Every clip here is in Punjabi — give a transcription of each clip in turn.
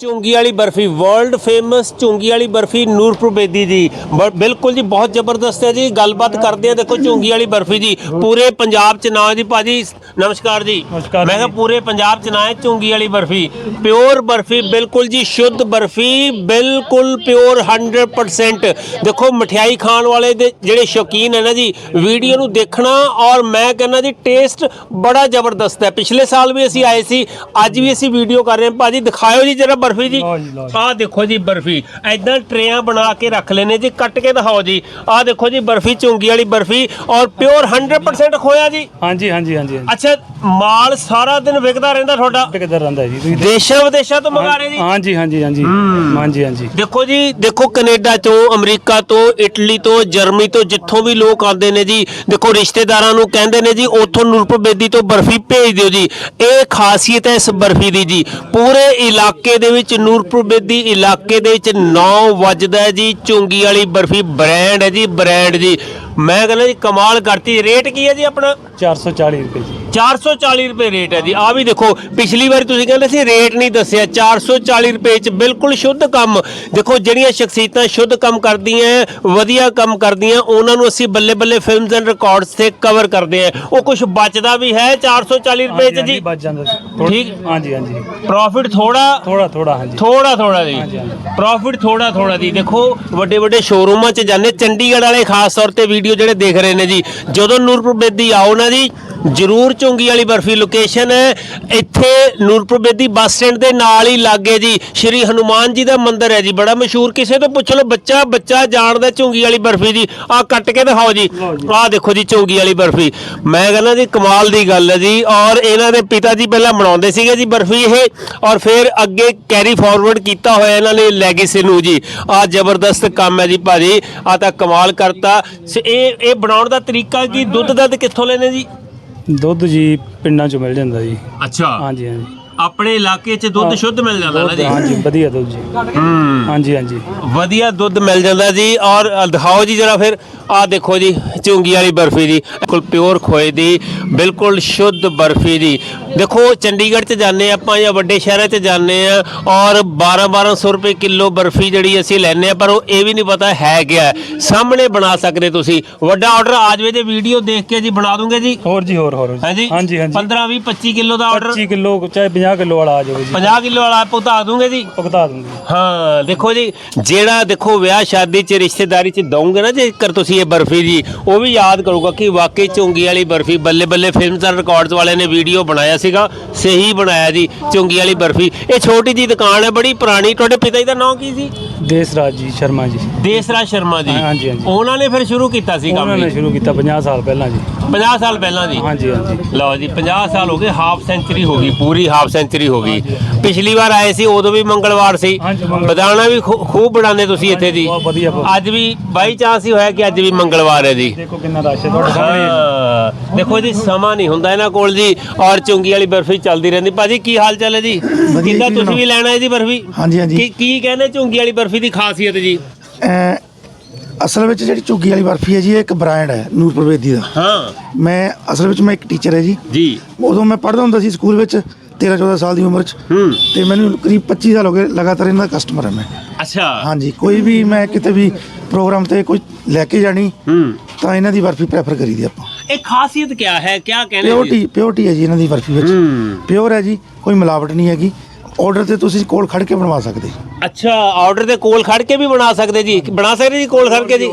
ਚੁੰਗੀ ਵਾਲੀ ਬਰਫੀ ਵਰਲਡ ਫੇਮਸ ਚੁੰਗੀ ਵਾਲੀ ਬਰਫੀ ਨੂਰਪੁਰ ਬੇਦੀ ਜੀ। ਬਿਲਕੁਲ ਜੀ ਬਹੁਤ ਜ਼ਬਰਦਸਤ ਹੈ ਜੀ। ਗੱਲਬਾਤ ਕਰਦੇ ਆ ਦੇਖੋ ਚੁੰਗੀ ਵਾਲੀ ਬਰਫੀ ਜੀ। ਪੂਰੇ ਪੰਜਾਬ ਚ ਨਾਂ ਜੀ ਭਾਜੀ। ਨਮਸਕਾਰ ਜੀ। ਮੈਂ ਕਿਹਾ। ਪੂਰੇ ਪੰਜਾਬ ਚ ਨਾਂ ਹੈ ਚੁੰਗੀ ਵਾਲੀ ਬਰਫੀ। ਪਿਓਰ ਬਰਫੀ ਬਿਲਕੁਲ ਜੀ ਸ਼ੁੱਧ ਬਰਫੀ ਬਿਲਕੁਲ ਪਿਓਰ 100% ਦੇਖੋ ਮਠਿਆਈ ਖਾਣ ਵਾਲੇ ਦੇ ਜਿਹੜੇ ਸ਼ੌਕੀਨ ਹੈ ਨਾ ਜੀ ਵੀਡੀਓ ਨੂੰ ਦੇਖਣਾ ਔਰ ਮੈਂ ਕਹਿੰਦਾ ਜੀ ਟੇਸਟ ਬੜਾ ਜ਼ਬਰਦਸਤ ਹੈ। ਪਿਛਲੇ ਸਾਲ ਵੀ ਅਸੀਂ ਆਏ ਸੀ ਅੱਜ ਵੀ ਅਸੀਂ ਵੀਡੀਓ ਕਰ ਰਹੇ ਹਾਂ। ਭਾਜੀ ਦਿਖਾਇਓ ਜੀ ਜਰਾ ਬਰਫੀ ਜੀ। ਲਓ ਜੀ, ਲਓ ਜੀ। ਆਹ ਦੇਖੋ ਜੀ ਬਰਫੀ। ਐਦਾਂ ਟਰੇਆਂ ਬਣਾ ਕੇ ਰੱਖ ਲੈਨੇ ਜੀ ਕੱਟ ਕੇ ਦਿਖਾਓ ਜੀ। ਆਹ ਦੇਖੋ ਜੀ ਬਰਫੀ ਚੁੰਗੀ ਵਾਲੀ ਬਰਫੀ ਔਰ ਪਿਓਰ 100% ਖੋਇਆ ਜੀ। ਹਾਂਜੀ ਹਾਂਜੀ ਹਾਂਜੀ ਹਾਂਜੀ। ਅੱਛਾ ਮਾਲ ਸਾਰਾ ਦਿਨ ਵਿਕਦਾ ਰਹਿੰਦਾ ਤੁਹਾਡਾ? ਕਿੱਧਰ ਰਹਿੰਦਾ ਜੀ ਤੁਸੀਂ ਦੇਸ਼ਾਂ ਵਿਦੇਸ਼ਾਂ ਤੋਂ ਮੰਗਾ ਰਹੇ ਜੀ? ਹਾਂਜੀ ਹਾਂਜੀ ਹਾਂਜੀ। ਹਾਂਜੀ ਹਾਂਜੀ। ਦੇਖੋ ਜੀ ਦੇਖੋ ਕੈਨੇਡਾ ਤੋਂ ਅਮਰੀਕਾ ਤੋਂ ਇਟਲੀ ਤੋਂ ਜਰਮਨੀ ਤੋਂ ਜਿੱਥੋਂ ਵੀ ਲੋਕ ਆਉਂਦੇ ਨੇ ਜੀ ਦੇਖੋ ਰਿਸ਼ਤੇਦਾਰਾਂ ਨੂੰ ਕਹਿੰਦੇ ਨੇ ਜੀ ਉਥੋਂ ਨੂਰਪੁਰ ਬੇਦੀ ਤੋਂ ਬਰਫੀ ਭੇਜ ਦਿਓ ਜੀ। ਇਹ ਖਾਸੀਅਤ ਹੈ ਇਸ ਬਰਫੀ ਦੀ ਜੀ। ਪੂਰੇ ਇਲਾਕੇ ਦੇ ਵਿੱਚ ਨੂਰਪੁਰ ਬੇਦੀ ਇਲਾਕੇ ਦੇ ਵਿੱਚ 9 ਵੱਜਦਾ ਜੀ ਚੁੰਗੀ ਵਾਲੀ ਬਰਫੀ ਬ੍ਰਾਂਡ ਹੈ ਜੀ ਬ੍ਰਾਂਡ ਜੀ। ਮੈਂ ਕਹਿੰਦਾ ਜੀ ਕਮਾਲ ਕਰਤੀ। ਰੇਟ ਕੀ ਹੈ ਜੀ ਆਪਣਾ? 440 ਰੁਪਏ ਜੀ। 440 ਰੁਪਏ ਰੇਟ ਹੈ ਜੀ। ਆ ਵੀ ਦੇਖੋ ਪਿਛਲੀ ਵਾਰ ਤੁਸੀਂ ਕਹਿੰਦੇ ਸੀ ਰੇਟ ਨਹੀਂ ਦੱਸਿਆ 440 ਰੁਪਏ ਚ ਬਿਲਕੁਲ ਸ਼ੁੱਧ ਕੰਮ। ਦੇਖੋ ਜਿਹੜੀਆਂ ਸ਼ਖਸੀਅਤਾਂ ਸ਼ੁੱਧ ਕੰਮ ਕਰਦੀਆਂ ਵਧੀਆ ਕੰਮ ਕਰਦੀਆਂ ਉਹਨਾਂ ਨੂੰ ਅਸੀਂ Balle Balle films and records ਤੇ ਕਵਰ ਕਰਦੇ ਆ ਉਹ ਕੁਝ ਬਚਦਾ ਵੀ ਹੈ 440 ਰੁਪਏ ਚ ਜੀ? ਬਚ ਜਾਂਦਾ ਠੀਕ। ਹਾਂਜੀ ਹਾਂਜੀ। ਪ੍ਰੋਫਿਟ ਥੋੜਾ ਥੋੜਾ ਥੋੜਾ ਹਾਂਜੀ। ਥੋੜਾ ਥੋੜਾ ਜੀ। ਪ੍ਰੋਫਿਟ ਥੋੜਾ ਥੋੜਾ ਜੀ। ਦੇਖੋ ਵੱਡੇ ਵੱਡੇ ਸ਼ੋਰੂਮਾਂ 'ਚ ਜਾਂਦੇ ਚੰਡੀਗੜ੍ਹ ਵਾਲੇ ਖਾਸ ਤੌਰ ਤੇ ਵੀਡੀਓ ਜਿਹੜੇ ਦੇਖ ਰਹੇ ਨੇ ਜੀ। ਜਦੋਂ ਨੂਰਪੁਰ ਬੇਦੀ ਆਓ ਨਾ ਜੀ ਜਰੂਰ ਚੁੰਗੀ ਵਾਲੀ ਬਰਫੀ ਲੋਕੇਸ਼ਨ ਹੈ। ਇੱਥੇ ਨੂਰਪੁਰ ਬੇਦੀ ਬੱਸ ਸਟੈਂਡ ਦੇ ਨਾਲ ਹੀ ਲਾਗੇ ਜੀ। ਸ਼੍ਰੀ ਹਨੂਮਾਨ ਜੀ ਦਾ ਮੰਦਿਰ ਹੈ ਜੀ। ਬੜਾ ਮਸ਼ਹੂਰ। ਕਿਸੇ ਤੋਂ ਪੁੱਛ ਲਓ ਬੱਚਾ ਬੱਚਾ ਜਾਣਦਾ ਚੁੰਗੀ ਵਾਲੀ ਬਰਫੀ ਜੀ। ਆ ਕੱਟ ਕੇ ਦਿਖਾਓ ਜੀ। ਆਹ ਦੇਖੋ ਜੀ ਚੌਂਗੀ ਵਾਲੀ ਬਰਫੀ। ਮੈਂ ਕਹਿੰਦਾ ਜੀ ਕਮਾਲ ਦੀ ਗੱਲ ਹੈ ਜੀ। ਔਰ ਇਹਨਾਂ ਦੇ ਪਿਤਾ ਜੀ ਪਹਿਲਾਂ ਬਣਾਉਂਦੇ ਸੀਗੇ ਜੀ ਬਰਫੀ ਇਹ। ਔਰ ਫਿਰ ਅੱਗੇ ਕੈਰੀ ਫਾਰਵਰਡ ਕੀਤਾ ਹੋਇਆ ਇਹਨਾਂ ਨੇ ਲੈਗੇਸੀ ਨੂੰ ਜੀ। ਆਹ ਜ਼ਬਰਦਸਤ ਕੰਮ ਹੈ ਜੀ ਭਾਜੀ। ਆ ਤਾਂ ਕਮਾਲ ਕਰਤਾ। ਇਹ ਇਹ ਬਣਾਉਣ ਦਾ ਤਰੀਕਾ ਕੀ? ਦੁੱਧ ਦੱਧ ਕਿੱਥੋਂ ਲੈਨੇ ਜੀ? ਦੁੱਧ ਜੀ ਪਿੰਡਾਂ ਚੋਂ ਮਿਲ ਜਾਂਦਾ ਜੀ। ਅੱਛਾ। ਹਾਂਜੀ ਹਾਂਜੀ। ਆਪਣੇ ਇਲਾਕੇ 'ਚ ਦੁੱਧ ਸ਼ੁੱਧ ਮਿਲ ਜਾਂਦਾ ਨਾ ਦੁੱਧ, ਜੀ? ਹਾਂਜੀ ਵਧੀਆ ਦੁੱਧ ਜੀ। ਹੂੰ। ਹਾਂਜੀ ਹਾਂਜੀ। ਵਧੀਆ ਦੁੱਧ ਮਿਲ ਜਾਂਦਾ ਜੀ ਔਰ ਦਿਖਾਓ ਜੀ ਜਰਾ ਫਿਰ ਆਹ ਦੇਖੋ ਜੀ ਚੁੰਗੀ ਵਾਲੀ ਬਰਫੀ ਜੀ ਬਿਲਕੁਲ ਪਿਓਰ ਖੋਏ ਦੀ ਬਿਲਕੁਲ ਸ਼ੁੱਧ ਬਰਫੀ ਜੀ। ਦੇਖੋ ਚੰਡੀਗੜ੍ਹ 'ਚ ਜਾਂਦੇ ਆਪਾਂ ਜਾਂ ਵੱਡੇ ਸ਼ਹਿਰਾਂ 'ਚ ਜਾਂਦੇ ਆ ਔਰ 12 1200 ਰੁਪਏ ਕਿਲੋ ਬਰਫੀ ਜਿਹੜੀ ਅਸੀਂ ਲੈਨੇ ਆ ਪਰ ਉਹ ਇਹ ਵੀ ਨਹੀਂ ਪਤਾ ਹੈ ਕਿਆ। ਸਾਹਮਣੇ ਬਣਾ ਸਕਦੇ ਤੁਸੀਂ। ਵੱਡਾ ਆਰਡਰ ਆ ਜਾਵੇ ਜੇ ਵੀਡੀਓ ਦੇਖ ਕੇ ਜੀ ਬਣਾ ਦੂੰਗੇ ਜੀ। ਹੋਰ ਜੀ ਹੋਰ ਹੋਰ। ਹਾਂਜੀ ਹਾਂਜੀ ਹਾਂਜੀ। 15 20 25 ਕਿਲੋ ਦਾ ਆਰਡਰ 25 ਕਿਲੋ ਚਾਹੇ 50 ਕਿਲੋ ਵਾਲਾ ਆ ਜਾਵੇ ਜੀ। 50 ਕਿਲੋ ਵਾਲਾ ਭੁਗਤਾ ਦੂੰਗੇ ਜੀ। ਭੁਗਤਾ ਦੂੰਗੇ। ਹਾਂ ਦੇਖੋ ਜੀ ਜਿਹੜਾ ਦੇਖੋ ਵਿਆਹ ਸ਼ਾਦੀ 'ਚ ਰਿਸ਼ਤੇਦਾਰੀ 'ਚ ਦਊਂਗੇ ਨਾ ਜੇਕਰ ਤੁਸੀਂ ਇਹ ਬਰਫੀ ਜੀ ਉਹ ਵੀ ਯਾਦ ਕਰੂਗਾ ਕਿ ਵਾਕਈ ਝੁੰਗੀ ਵਾਲੀ ਬਰਫੀ ਬੱਲੇ ਬੱਲੇ ਫਿਲਮਸ ਐਂਡ ਰਿਕਾਰਡਸ ਵਾਲਿਆਂ ਨੇ ਵੀਡੀਓ ਬਣਾਇਆ ਸੀਗਾ ਸਹੀ ਬਣਾਇਆ ਜੀ ਝੁੰਗੀ ਵਾਲੀ ਬਰਫੀ। ਇਹ ਛੋਟੀ ਜੀ ਦੁਕਾਨ ਹੈ ਬੜੀ ਪੁਰਾਣੀ। ਤੁਹਾਡੇ ਪਿਤਾ ਜੀ ਦਾ ਨਾਮ ਕੀ ਸੀ? ਦੇਸਰਾਜ ਜੀ ਸ਼ਰਮਾ ਜੀ। ਦੇਸਰਾਜ ਸ਼ਰਮਾ ਜੀ। ਹਾਂ, ਹਾਂਜੀ, ਹਾਂਜੀ। ਉਹਨਾਂ ਨੇ ਫਿਰ ਸ਼ੁਰੂ ਕੀਤਾ ਸੀ ਕੰਮ ਉਹਨਾਂ ਨੇ ਜੀ ਸ਼ੁਰੂ ਕੀਤਾ 50 ਸਾਲ ਪਹਿਲਾਂ ਜੀ। 50 ਸਾਲ ਪਹਿਲਾਂ ਜੀ? ਹਾਂਜੀ ਹਾਂਜੀ। ਲਓ ਜੀ 50 ਸਾਲ ਹੋ ਗਏ ਹਾਫ ਸੈਂਚਰੀ ਹੋ ਗਈ ਪੂਰੀ ਹਾਫ ਸੈਂਚਰੀ ਹੋ ਗਈ। ਪਿਛਲੀ ਵਾਰ ਆਏ ਸੀ ਉਦੋਂ ਵੀ ਮੰਗਲਵਾਰ ਸੀ। ਹਾਂਜੀ, ਬਦਾਣਾ ਵੀ ਖੂ- ਖੂਬ ਬਣਾਉਂਦੇ ਤੁਸੀਂ ਇੱਥੇ ਦੀ ਬਹੁਤ ਵਧੀਆ, ਬਹੁਤ। ਅੱਜ ਵੀ ਬਾਈ ਚਾਂਸ ਹੀ ਹੋਇਆ ਕਿ ਅੱਜ ਵੀ ਮੰਗਲਵਾਰ ਹੈ ਜੀ। ਦੇਖੋ ਕਿੰਨਾ ਰਸ਼ ਹੈ ਤੁਹਾਡੇ ਸਾਹਮਣੇ। ਹਾਂ ਦੇਖੋ ਜੀ ਸਮਾਂ ਨਹੀਂ ਹੁੰਦਾ ਇਹਨਾਂ ਕੋਲ ਜੀ ਔਰ ਚੁੰਗੀ ਵਾਲੀ ਬਰਫੀ ਚੱਲਦੀ ਰਹਿੰਦੀ। ਭਾਜੀ ਕੀ ਹਾਲ ਚਾਲ ਹੈ ਜੀ? ਕਿੱਦਾਂ ਤੁਸੀਂ ਵੀ ਲੈਣਾ ਹੈ ਜੀ ਬਰਫੀ? ਹਾਂਜੀ, ਹਾਂਜੀ। ਕੀ ਕੀ ਕਹਿੰਦੇ ਚੁੰਗੀ ਵਾਲੀ ਬਰਫੀ ਦੀ ਖਾਸੀਅਤ ਜੀ? ਅਸਲ ਵਿੱਚ ਜਿਹੜੀ ਝੁੱਗੀ ਵਾਲੀ ਬਰਫੀ ਹੈ ਜੀ ਇਹ ਇੱਕ ਬ੍ਰਾਂਡ ਹੈ ਨੂਰਪੁਰ ਬੇਦੀ ਦਾ। ਹਾਂ। ਮੈਂ ਅਸਲ ਵਿੱਚ ਮੈਂ ਇੱਕ ਟੀਚਰ ਹੈ ਜੀ। ਜੀ। ਉਦੋਂ ਮੈਂ ਪੜ੍ਹਦਾ ਹੁੰਦਾ ਸੀ ਸਕੂਲ ਵਿੱਚ 13 14 ਸਾਲ ਦੀ ਉਮਰ 'ਚ। ਹੂੰ। ਤੇ ਮੈਨੂੰ ਕਰੀਬ 25 ਸਾਲ ਹੋ ਗਏ ਲਗਾਤਾਰ ਇਹਨਾਂ ਦਾ ਕਸਟਮਰ ਹੈ ਮੈਂ। ਅੱਛਾ। ਹਾਂਜੀ ਕੋਈ ਵੀ ਮੈਂ ਕਿਤੇ ਵੀ ਪ੍ਰੋਗਰਾਮ ਤੇ ਕੋਈ ਲੈ ਕੇ ਜਾਣੀ ਹੂੰ। ਤਾਂ ਇਹਨਾਂ ਦੀ ਬਰਫੀ ਪ੍ਰੈਫਰ ਕਰੀਦੀ ਆਪਾਂ। ਇਹ ਖਾਸੀਅਤ ਕੀ ਹੈ? ਕੀ ਕਹਿੰਦੇ? ਪਿਓਰਟੀ ਪਿਓਰਟੀ ਹੈ ਜੀ ਇਹਨਾਂ ਦੀ ਬਰਫੀ ਵਿੱਚ। ਪਿਓਰ ਹੈ ਜੀ ਕੋਈ ਮਿਲਾਵਟ ਨਹੀਂ ਹੈਗੀ। ਆਰਡਰ ਤੇ ਤੁਸੀਂ ਕੋਲ ਖੜ ਕੇ ਬਣਵਾ ਸਕਦੇ। ਅੱਛਾ ਆਰਡਰ ਦੇ ਕੋਲ ਖੜ ਕੇ ਵੀ ਬਣਾ ਸਕਦੇ ਜੀ? ਬਣਾ ਸਕਦੇ ਜੀ ਕੋਲ ਖੜ ਕੇ ਜੀ?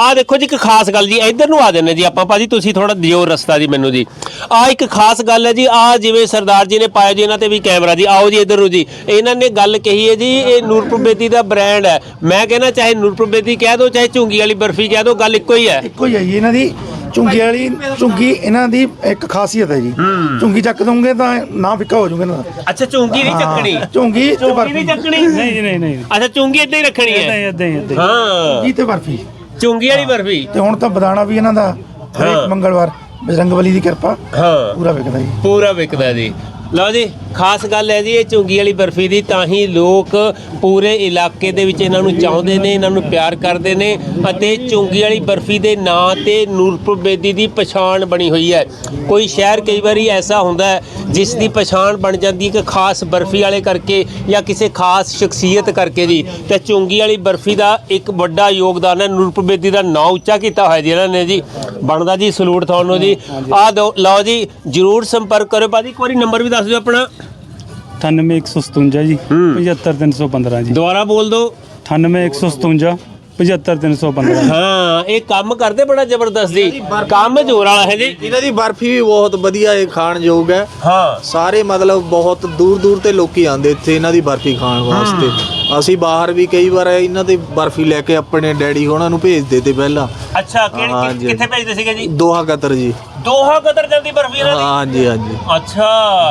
ਆਹ ਦੇਖੋ ਜੀ ਇੱਕ ਖਾਸ ਗੱਲ ਜੀ ਇੱਧਰ ਨੂੰ ਆ ਜਾਂਦੇ ਜੀ ਆਪਾਂ। ਭਾਜੀ ਤੁਸੀਂ ਥੋੜਾ ਦਿਓ ਰਸਤਾ ਜੀ ਮੈਨੂੰ ਜੀ। ਆਹ ਇੱਕ ਖਾਸ ਗੱਲ ਹੈ ਜੀ ਆਹ ਜਿਵੇਂ ਸਰਦਾਰ ਜੀ ਨੇ ਪਾਇਆ ਜੀ ਇਹਨਾਂ ਤੇ ਵੀ ਕੈਮਰਾ ਜੀ। ਆਓ ਜੀ ਇੱਧਰ ਨੂੰ ਜੀ। ਇਹਨਾਂ ਨੇ ਗੱਲ ਕਹੀ ਹੈ ਜੀ ਇਹ ਨੂਰਪੁਰ ਬੇਦੀ ਦਾ ਬ੍ਰਾਂਡ ਹੈ। ਮੈਂ ਕਹਿੰਦਾ ਚਾਹੇ ਨੂਰਪੁਰ ਬੇਦੀ ਕਹਿ ਦਿਓ ਚਾਹੇ ਝੁੰਗੀ ਵਾਲੀ ਬਰਫੀ ਕਹਿ ਦਿਓ ਗੱਲ ਇੱਕੋ ਹੀ ਹੈ। ਇੱਕੋ ਹੀ ਹੈ ਜੀ ਇਹਨਾਂ ਦੀ ਝੁੰਗੀ ਵਾਲੀ ਝੁੰਗੀ ਇਹਨਾਂ ਦੀ ਇੱਕ ਖਾਸੀਅਤ ਹੈ ਜੀ। ਝੁੰਗੀ ਚੱਕ ਦੋਗੇ ਤਾਂ ਨਾ ਫਿੱਕਾ ਹੋ ਜਾਊਗਾ ਇਹਨਾਂ ਦਾ। ਅੱਛਾ ਝੁੰਗੀ ਨਹੀਂ ਚੱਕਣੀ? ਝੁੰਗੀ ਤੇ ਝੁੰਗੀ ਬਰਫੀ। ਨਹੀਂ ਚੱਕਣੀ? ਨਹੀਂ ਜੀ ਨਹੀਂ ਨਹੀਂ। ਅੱਛਾ ਝੁੰਗੀ ਇੱਦਾਂ ਹੀ ਰੱਖਣੀ ਹੀ? ਇਦਾਂ ਹੀ ਇਦਾਂ ਹੀ ਝੁੰਗੀ ਤੇ ਬਰਫੀ। ਝੁੰਗੀ ਵਾਲੀ ਬਰਫੀ? ਤੇ ਹੁਣ ਤਾਂ ਬਦਾਣਾ ਵੀ ਇਹਨਾਂ ਦਾ। ਹਰੇਕ ਮੰਗਲਵਾਰ ਬਜਰੰਗ ਬਲੀ ਦੀ ਕਿਰਪਾ ਹਾਂ। ਪੂਰਾ ਵਿਕਦਾ ਜੀ। ਪੂਰਾ ਵਿਕਦਾ ਜੀ। ਲਓ ਜੀ, ਖਾਸ ਗੱਲ ਹੈ ਜੀ, ਇਹ ਚੁੰਗੀ ਵਾਲੀ ਬਰਫੀ ਦੀ, ਤਾਂ ਹੀ ਲੋਕ ਪੂਰੇ ਇਲਾਕੇ ਦੇ ਵਿੱਚ ਇਹਨਾਂ ਨੂੰ ਚਾਹੁੰਦੇ ਨੇ, ਇਹਨਾਂ ਨੂੰ ਪਿਆਰ ਕਰਦੇ ਨੇ ਅਤੇ ਚੁੰਗੀ ਵਾਲੀ ਬਰਫੀ ਦੇ ਨਾਂ ਤੇ ਨੂਰਪੁਰ ਬੇਦੀ ਦੀ ਪਛਾਣ ਬਣੀ ਹੋਈ ਹੈ। ਕੋਈ ਸ਼ਹਿਰ ਕਈ ਵਾਰੀ ਐਸਾ ਹੁੰਦਾ ਹੈ, ਜਿਸ ਦੀ ਪਛਾਣ ਬਣ ਜਾਂਦੀ ਹੈ ਕਿ ਖਾਸ ਬਰਫੀ ਵਾਲੇ ਕਰਕੇ ਜਾਂ ਕਿਸੇ ਖਾਸ ਸ਼ਖਸੀਅਤ ਕਰਕੇ ਜੀ। ਤੇ ਚੁੰਗੀ ਵਾਲੀ ਬਰਫੀ ਦਾ ਇੱਕ ਵੱਡਾ ਯੋਗਦਾਨ ਹੈ, ਨੂਰਪੁਰ ਬੇਦੀ ਦਾ ਨਾਂ ਉੱਚਾ ਕੀਤਾ ਹੋਇਆ ਜੀ, ਇਹਨਾਂ ਨੇ ਜੀ। ਬਣਦਾ ਜੀ ਸਲੂਟ ਤੁਹਾਨੂੰ ਜੀ। ਆਹ ਦੋ ਲਓ ਜੀ, ਜਰੂਰ ਸੰਪਰਕ ਕਰੋ ਭਾਜੀ ਇੱਕ ਵਾਰੀ ਨੰਬਰ ਵੀ ਦੱਸ ਦਿਓ ਆਪਣਾ। 98157 ਜੀ 75315 ਜੀ। ਦੁਬਾਰਾ ਬੋਲ ਦਿਓ। 98157 75315 ਹਾਂ ਇਹ ਕੰਮ ਕਰਦੇ ਬੜਾ ਜ਼ਬਰਦਸਤ। ਜੀ ਕੰਮ ਜ਼ੋਰ ਵਾਲਾ ਹੈ ਜੀ। ਇਹਨਾਂ ਦੀ ਬਰਫੀ ਵੀ ਬਹੁਤ ਵਧੀਆ ਹੈ ਖਾਣ ਯੋਗ ਹੈ। ਹਾਂ। ਸਾਰੇ ਮਤਲਬ ਬਹੁਤ ਦੂਰ ਦੂਰ ਤੇ ਲੋਕੀ ਆਉਂਦੇ ਇੱਥੇ ਇਹਨਾਂ ਦੀ ਬਰਫੀ ਖਾਣ ਵਾਸਤੇ। ਅਸੀਂ ਬਾਹਰ ਵੀ ਕਈ ਵਾਰ ਇਹਨਾਂ ਦੀ ਬਰਫੀ ਲੈ ਕੇ ਆਪਣੇ ਡੈਡੀ ਹੋਣਾ ਨੂੰ ਭੇਜਦੇ ਤੇ ਪਹਿਲਾਂ। ਅੱਛਾ ਕਿਹੜੀ-। ਕਿੱਥੇ ਭੇਜਦੇ ਸੀਗੇ ਜੀ? ਦੋਹਾ ਕਤਰ ਜੀ। ਦੋਹਾ ਕਦਰ ਜਾਂਦੀ ਬਰਫੀ ਇਹਨਾਂ ਦੀ ਹਾਂਜੀ ਹਾਂਜੀ। ਅੱਛਾ।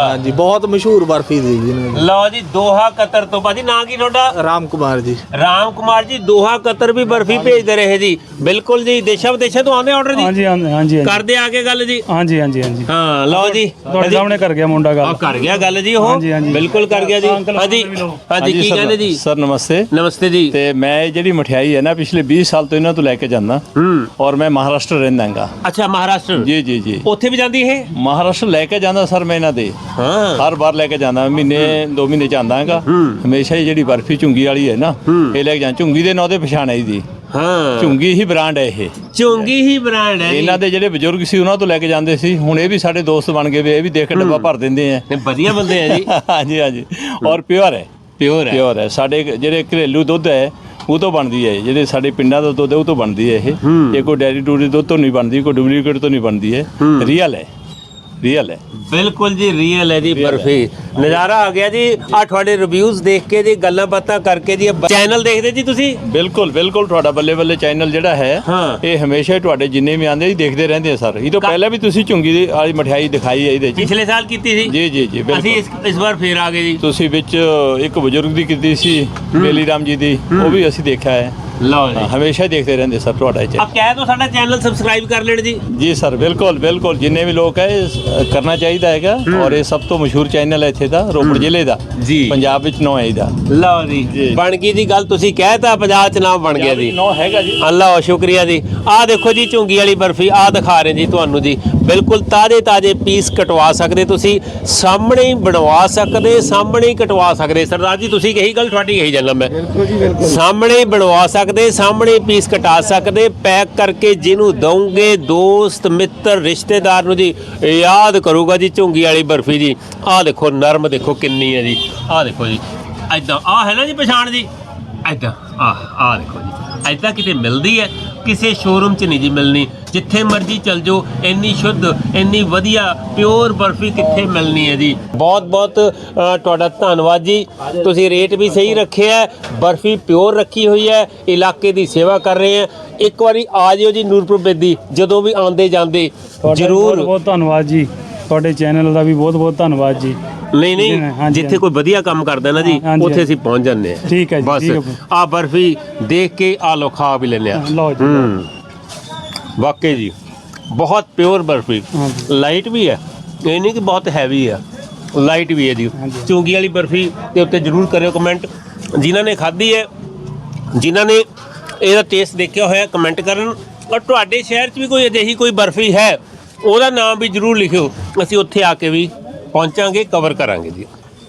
ਹਾਂਜੀ ਬਹੁਤ ਮਸ਼ਹੂਰ ਬਰਫੀ ਦੀ ਜੀ ਇਹਨਾਂ ਲਓ ਜੀ ਦੋਹਾ ਕਤਰ ਤੋਂ ਭਾਜੀ ਨਾਂ ਕੀ ਤੁਹਾਡਾ? ਰਾਮ ਕੁਮਾਰ ਜੀ। ਰਾਮ ਕੁਮਾਰ ਜੀ ਦੋਹਾ ਕਤਰ ਵੀ ਬਰਫੀ ਭੇਜਦੇ ਰਹੇ ਜੀ। ਬਿਲਕੁਲ ਜੀ ਦੇਸ਼ਾਂ ਵਿਦੇਸ਼ਾਂ ਤੋਂ ਆਉਂਦੇ ਆਰਡਰ ਜੀ? ਹਾਂਜੀ ਹਾਂਜੀ ਹਾਂਜੀ। ਕਰਦੇ ਆ ਕੇ ਗੱਲ ਜੀ? ਹਾਂਜੀ ਹਾਂਜੀ ਹਾਂਜੀ। ਹਾਂ ਲਓ ਜੀ। ਤੁਹਾਡੇ ਸਾਹਮਣੇ ਕਰ ਗਿਆ ਮੁੰਡਾ ਆ ਗੱਲ ਕਰ ਗਿਆ ਗੱਲ ਜੀ ਉਹ। ਹਾਂਜੀ, ਹਾਂਜੀ। ਬਿਲਕੁਲ ਕਰ ਗਿਆ ਜੀ। ਹਾਂਜੀ। ਹਾਂਜੀ ਕੀ ਸਰ- ਕਹਿੰਦੇ ਜੀ? ਸਰ ਨਮਸਤੇ। ਨਮਸਤੇ ਜੀ। ਤੇ ਮੈਂ ਇਹ ਜਿਹੜੀ ਮਠਿਆਈ ਹੈ ਨਾ ਪਿਛਲੇ 20 ਸਾਲ ਤੋਂ ਇਹਨਾਂ ਤੋਂ ਲੈ ਕੇ ਜਾਂਦਾ। ਹੂੰ। ਔਰ ਮੈਂ ਮਹਾਰਾਸ਼ਟਰ ਰਹਿੰਦਾਗਾ ਅੱਛਾ ਮਹਾਰਾਸ਼ਟਰ। ਜੀ ਜੀ। ਜੀ। ਉੱਥੇ ਵੀ ਜਾਂਦੀ ਇਹ? ਮਹਾਰਾਸ਼ਟਰ ਲੈ ਕੇ ਜਾਂਦਾ ਸਰ ਮੈਂ ਇਹਨਾਂ ਦੇ। ਹਾਂ। ਹਰ ਵਾਰ ਲੈ ਕੇ ਜਾਂਦਾ ਮਹੀਨੇ ਦੋ ਮਹੀਨੇ ਚ ਹੈਗਾ। ਹਮੇਸ਼ਾ ਹੀ ਜਿਹੜੀ ਬਰਫੀ ਝੁੰਗੀ ਵਾਲੀ ਹੈ ਨਾ ਇਹ ਲੈ ਕੇ ਜਾਂ ਝੁੰਗੀ ਦੇ ਨਾਂ ਤੇ ਪਛਾਣ ਹੈ ਇਹਦੀ ਹਾਂ। ਝੁੰਗੀ ਹੀ ਬ੍ਰਾਂਡ ਹੈ ਇਹ। ਚੁੰਗੀ ਹੀ ਬ੍ਰਾਂਡ ਹੈ ਜੀ। ਇਹਨਾਂ ਦੇ ਜਿਹੜੇ ਬਜ਼ੁਰਗ ਸੀ ਉਹਨਾਂ ਤੋਂ ਲੈ ਕੇ ਜਾਂਦੇ ਸੀ। ਹੁਣ ਇਹ ਵੀ ਸਾਡੇ ਦੋਸਤ ਬਣ ਗਏ ਵੇ ਇਹ ਵੀ ਦੇਖ ਕੇ ਡੱਬਾ ਭਰ ਦਿੰਦੇ ਆ। ਨੇ ਵਧੀਆ ਬੰਦੇ ਆ ਜੀ। ਹਾਂਜੀ ਹਾਂਜੀ। ਔਰ ਪਿਓਰ ਹੈ। ਪਿਓਰ ਹੈ। ਪਿਓਰ ਹੈ। ਸਾਡੇ ਜਿਹੜੇ ਘਰੇਲੂ ਦੁੱਧ ਹੈ ਉਹ ਤੋਂ ਬਣਦੀ ਹੈ ਜਿਹੜੇ ਸਾਡੇ ਪਿੰਡਾਂ ਦਾ ਦੁੱਧ ਹੈ ਉਹ ਤੋਂ ਬਣਦੀ ਹੈ ਇਹ। ਇਹ ਕੋਈ ਡੈਰੀ ਟੂਰੀ ਦੁੱਧ ਤੋਂ ਨਹੀਂ ਬਣਦੀ ਕੋਈ ਡੁਪਲੀਕੇਟ ਤੋਂ ਨਹੀਂ ਬਣਦੀ ਹੈ। ਰੀਅਲ ਹੈ। ਰੀਅਲ ਹੈ। ਬਿਲਕੁਲ ਜੀ ਰੀਅਲ ਹੈ ਜੀ ਬਰਫੀ। ਨਜ਼ਾਰਾ ਆ ਗਿਆ ਜੀ ਆ ਤੁਹਾਡੇ ਰਿਵਿਊਜ਼ ਦੇਖ ਕੇ ਜੀ ਗੱਲਾਂ ਬਾਤਾਂ ਕਰਕੇ ਜੀ ਚੈਨਲ ਦੇਖਦੇ ਜੀ ਤੁਸੀਂ? ਬਿਲਕੁਲ ਬਿਲਕੁਲ ਤੁਹਾਡਾ ਬੱਲੇ ਬੱਲੇ ਚੈਨਲ ਜਿਹੜਾ ਹੈ ਹਾਂ। ਇਹ ਹਮੇਸ਼ਾ ਹੀ ਤੁਹਾਡੇ ਜਿੰਨੇ ਵੀ ਆਉਂਦੇ ਜੀ ਦੇਖਦੇ ਰਹਿੰਦੇ ਆ ਸਰ। ਇਹ ਤੋਂ ਪਹਿਲਾਂ ਵੀ ਤੁਸੀਂ ਝੁੰਗੀ ਦੀ ਵਾਲੀ ਮਠਿਆਈ ਦਿਖਾਈ ਹੈ ਇਹਦੇ 'ਚ। ਪਿਛਲੇ ਸਾਲ ਕੀਤੀ ਸੀ? ਜੀ ਜੀ ਜੀ ਅਸੀਂ ਬਿਲਕੁਲ। ਇਸ ਇਸ ਵਾਰ ਫੇਰ ਆ ਗਏ ਜੀ। ਤੁਸੀਂ ਵਿੱਚ ਇੱਕ ਬਜ਼ੁਰਗ ਦੀ ਕੀਤੀ ਸੀ ਬੇਲੀ ਰਾਮ ਜੀ ਦੀ ਉਹ ਵੀ ਅਸੀਂ ਦੇਖਿਆ ਹੈ। ਲਓ ਜੀ। ਹਾਂ, ਹਮੇਸ਼ਾ ਹੀ ਦੇਖਦੇ ਰਹਿੰਦੇ ਸਰ ਤੁਹਾਡਾ ਇਹ ਆ ਚੈਨਲ ਕਹਿ ਦੋ ਸਾਡਾ ਚੈਨਲ ਸਬਸਕ੍ਰਾਈਬ ਕਰ ਲੈਣ ਜੀ। ਜੀ ਸਰ ਬਿਲਕੁਲ ਬਿਲਕੁਲ ਜਿੰਨੇ ਵੀ ਲੋਕ ਹੈ ਕਰਨਾ ਚਾਹੀਦਾ ਹੈਗਾ ਔਰ ਇਹ ਸਭ ਤੋਂ ਮਸ਼ਹੂਰ ਚੈਨਲ ਹੈ ਇੱਥੇ ਦਾ ਰੋਪੜ ਜ਼ਿਲ੍ਹੇ ਦਾ। ਜੀ। ਪੰਜਾਬ ਵਿੱਚ ਨੌ ਹੈ ਇਹਦਾ। ਲਓ ਜੀ। ਜੀ। ਬਣ ਗਈ ਜੀ ਗੱਲ ਤੁਸੀਂ ਕਹਿਤਾ ਪੰਜਾਬ ਚ ਨਾਮ ਬਣ ਗਿਆ ਜੀ। ਨੌ ਹੈਗਾ ਜੀ। ਅੱਲਾ ਸ਼ੁਕਰੀਆ ਜੀ। ਆਹ ਦੇਖੋ ਜੀ ਝੁੰਗੀ ਵਾਲੀ ਬਰਫੀ ਆਹ ਦਿਖਾ ਰਹੇ ਜੀ ਤੁਹਾਨੂੰ ਜੀ। ਬਿਲਕੁਲ ਤਾਜ਼ੇ ਤਾਜ਼ੇ ਪੀਸ ਕਟਵਾ ਸਕਦੇ ਤੁਸੀਂ ਸਾਹਮਣੇ ਹੀ ਬਣਵਾ ਸਕਦੇ ਸਾਹਮਣੇ ਹੀ ਕਟਵਾ ਸਕਦੇ। ਸਰਦਾਰ ਜੀ ਤੁਸੀਂ ਕਹੀ ਗੱਲ ਤੁਹਾਡੀ ਕਹੀ ਜਾਂਦਾ ਮੈਂ ਬਿਲਕੁਲ ਜੀ ਬਿਲਕੁਲ। ਸਾਹਮਣੇ ਹੀ ਬਣਵਾ ਸਕਦੇ ਸਾਹਮਣੇ ਪੀਸ ਕਟਾ ਸਕਦੇ ਪੈਕ ਕਰਕੇ ਜਿਹਨੂੰ ਦਵੋਗੇ ਦੋਸਤ ਮਿੱਤਰ ਰਿਸ਼ਤੇਦਾਰ ਨੂੰ ਜੀ ਯਾਦ ਕਰੂਗਾ ਜੀ ਝੁੰਗੀ ਵਾਲੀ ਬਰਫੀ ਜੀ। ਆਹ ਦੇਖੋ ਨਰਮ ਦੇਖੋ ਕਿੰਨੀ ਹੈ ਜੀ। ਆਹ ਦੇਖੋ ਜੀ ਐਦਾਂ ਆਹ ਹੈ ਨਾ ਜੀ ਪਛਾਣ ਜੀ? ਐਦਾਂ ਆਹ ਆਹ ਦੇਖੋ ਜੀ। ਐਦਾਂ ਕਿਤੇ ਮਿਲਦੀ ਹੈ? ਕਿਸੇ ਸ਼ੋਰੂਮ 'ਚ ਨਹੀਂ ਜੀ ਮਿਲਣੀ। ਜਿੱਥੇ ਮਰਜ਼ੀ ਚਲ ਜਾਓ ਇੰਨੀ ਸ਼ੁੱਧ ਇੰਨੀ ਵਧੀਆ ਪਿਓਰ ਬਰਫੀ ਕਿੱਥੇ ਮਿਲਣੀ ਹੈ ਜੀ? ਬਹੁਤ ਬਹੁਤ ਤੁਹਾਡਾ ਧੰਨਵਾਦ ਜੀ। ਤੁਸੀਂ ਰੇਟ ਵੀ ਸਹੀ ਰੱਖਿਆ ਹੈ, ਬਰਫੀ ਪਿਓਰ ਰੱਖੀ ਹੋਈ ਹੈ ਇਲਾਕੇ ਦੀ ਸੇਵਾ ਕਰ ਰਹੇ ਹੈ। ਇੱਕ ਵਾਰੀ ਆ ਜਿਓ ਜੀ ਨੂਰਪੁਰ ਬੇਦੀ ਜਦੋਂ ਵੀ ਆਉਂਦੇ ਜਾਂਦੇ ਜ਼ਰੂਰ। ਬਹੁਤ ਧੰਨਵਾਦ ਜੀ। ਤੁਹਾਡੇ ਚੈਨਲ ਦਾ ਵੀ ਬਹੁਤ ਬਹੁਤ ਧੰਨਵਾਦ ਜੀ। ਨਹੀਂ ਨਹੀਂ ਹਾਂਜੀ, ਜਿੱਥੇ ਕੋਈ ਵਧੀਆ ਕੰਮ ਕਰਦਾ ਨਾ ਜੀ ਹਾਂਜੀ, ਉੱਥੇ ਅਸੀਂ ਪਹੁੰਚ ਜਾਂਦੇ ਹਾਂ। ਠੀਕ ਹੈ ਜੀ, ਬਸ ਠੀਕ ਹੈ। ਆ ਬਰਫੀ ਦੇਖ ਕੇ ਆ ਲੋ ਖਾ ਵੀ ਲੈਂਦੇ ਆ ਲਓ ਜੀ ਹੂੰ ਵਾਕਈ ਜੀ ਬਹੁਤ ਪਿਓਰ ਬਰਫੀ। ਹਾਂਜੀ। ਲਾਈਟ ਵੀ ਹੈ ਇਹ ਨਹੀਂ ਕਿ ਬਹੁਤ ਹੈਵੀ ਹੈ ਲਾਈਟ ਵੀ ਹੈ ਜੀ। ਹਾਂਜੀ। ਚੁੰਗੀ ਵਾਲੀ ਬਰਫੀ ਦੇ ਉੱਤੇ ਜਰੂਰ ਕਰਿਓ ਕਮੈਂਟ ਜਿਨ੍ਹਾਂ ਨੇ ਖਾਧੀ ਹੈ ਜਿਨ੍ਹਾਂ ਨੇ ਇਹਦਾ ਟੇਸਟ ਦੇਖਿਆ ਹੋਇਆ ਕਮੈਂਟ ਕਰਨ। ਔਰ ਤੁਹਾਡੇ ਸ਼ਹਿਰ 'ਚ ਵੀ ਕੋਈ ਅਜਿਹੀ ਕੋਈ ਬਰਫੀ ਹੈ ਉਹਦਾ ਨਾਮ ਵੀ ਜਰੂਰ ਲਿਖਿਓ। ਅਸੀਂ ਉੱਥੇ ਆ ਕੇ ਵੀ ਪਹੁੰਚਾਂਗੇ ਕਵਰ ਕਰਾਂਗੇ ਜੀ।